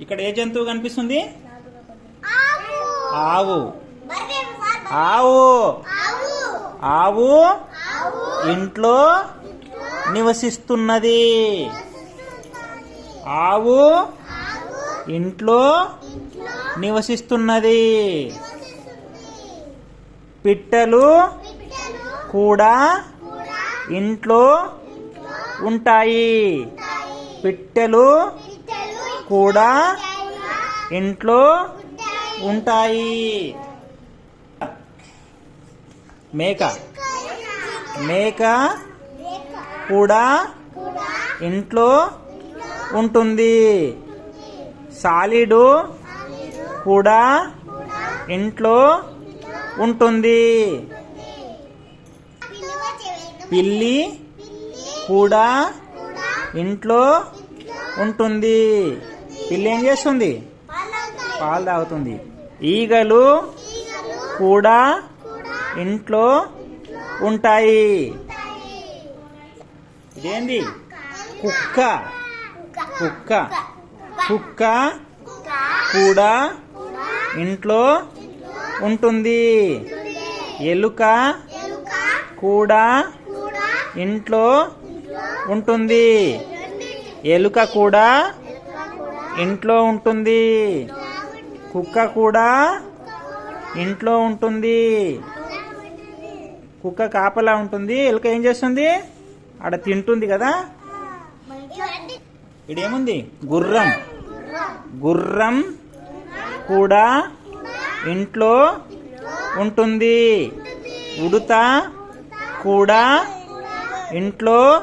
ఇక్కడ ఏ జంతువు కనిపిస్తుంది? ఆవు. ఆవు. ఆవు. ఇంట్లో నివసిస్తున్నది. ఆవు ఇంట్లో నివసిస్తున్నది. పిట్టలు కూడా ఇంట్లో ఉంటాయి. పిట్టలు కూడా ఇంట్లో ఉంటాయి. మేక. మేక కూడా ఇంట్లో ఉంటుంది. సాలిడు కూడా ఇంట్లో ఉంటుంది. పిల్లి కూడా ఇంట్లో ఉంటుంది. పిల్లి ఏం చేస్తుంది? పాలు తాగుతుంది. ఈగలు కూడా ఇంట్లో ఉంటాయి. ఇదేంది? కుక్క. కుక్క. కుక్క కూడా ఇంట్లో ఉంటుంది. ఎలుక కూడా ఇంట్లో ఉంటుంది. ఎలుక కూడా ఇంట్లో ఉంటుంది. కుక్క కూడా ఇంట్లో ఉంటుంది. కుక్క కాపలా ఉంటుంది. ఎలుక ఏం చేస్తుంది? ఆడ తింటుంది కదా? ఇడేముంది? గుర్రం. గుర్రం కూడా ఇంట్లో ఉంటుంది. ఉడుత కూడా ఇంట్లో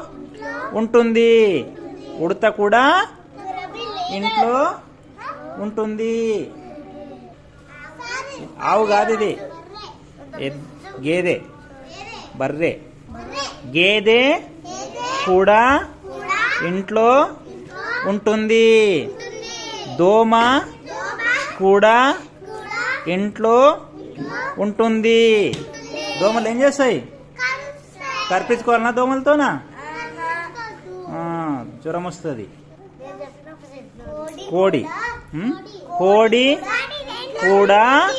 ఉంటుంది. ఉడత కూడా ఇంట్లో ఉంటుంది. ఆవు కాదు ఇది. గేదె. బర్రె. గేదె కూడా ఇంట్లో ఉంటుంది. దోమ కూడా ఇంట్లో ఉంటుంది. దోమలు ఏం చేస్తాయి? కర్పించుకోవాలన్నా దోమలతోనా? జ్వరం వస్తుంది. కోడి? కోడి. కూడా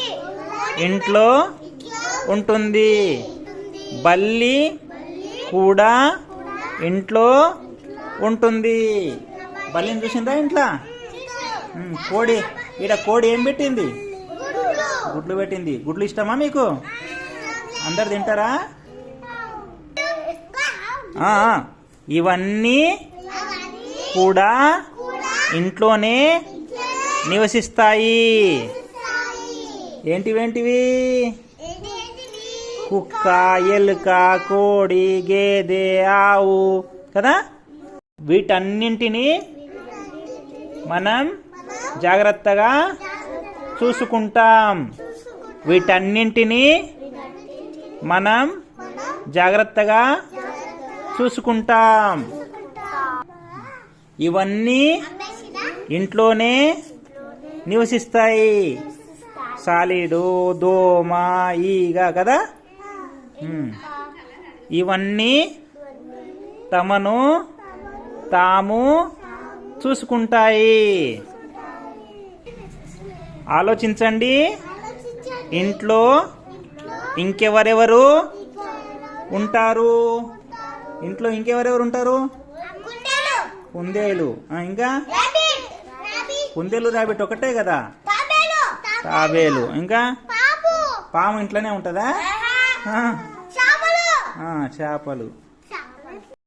ఇంట్లో ఉంటుంది. బల్లి కూడా ఇంట్లో ఉంటుంది. బల్లిని చూసిందా ఇంట్లో? కోడి. ఈడ కోడి ఏం పెట్టింది? గుడ్లు. పెట్టింది. గుడ్లు ఇష్టమా మీకు? అందరు తింటారా. ఇవన్నీ కూడా ఇంట్లోనే నివసిస్తాయి. ఏంటివేంటివి? కుక్క ఎలుక కోడి గేదె ఆవు కదా? వీటన్నింటినీ మనం జాగ్రత్తగా చూసుకుంటాం. వీటన్నింటినీ మనం జాగ్రత్తగా చూసుకుంటాం. ఇవన్నీ ఇంట్లోనే నివసిస్తాయి. సాలిడు దోమ ఈగ కదా. ఇవన్నీ తమను తాము చూసుకుంటాయి. ఆలోచించండి. ఇంట్లో ఇంకెవరెవరు ఉంటారు? ఇంట్లో ఇంకెవరెవరు ఉంటారు? కుందేలు ఇంకా? కుందేలు రాబిట్ ఒకటే కదా? తాబేలు. ఇంకా? పాము. ఇంట్లోనే ఉంటుందా? చేపలు.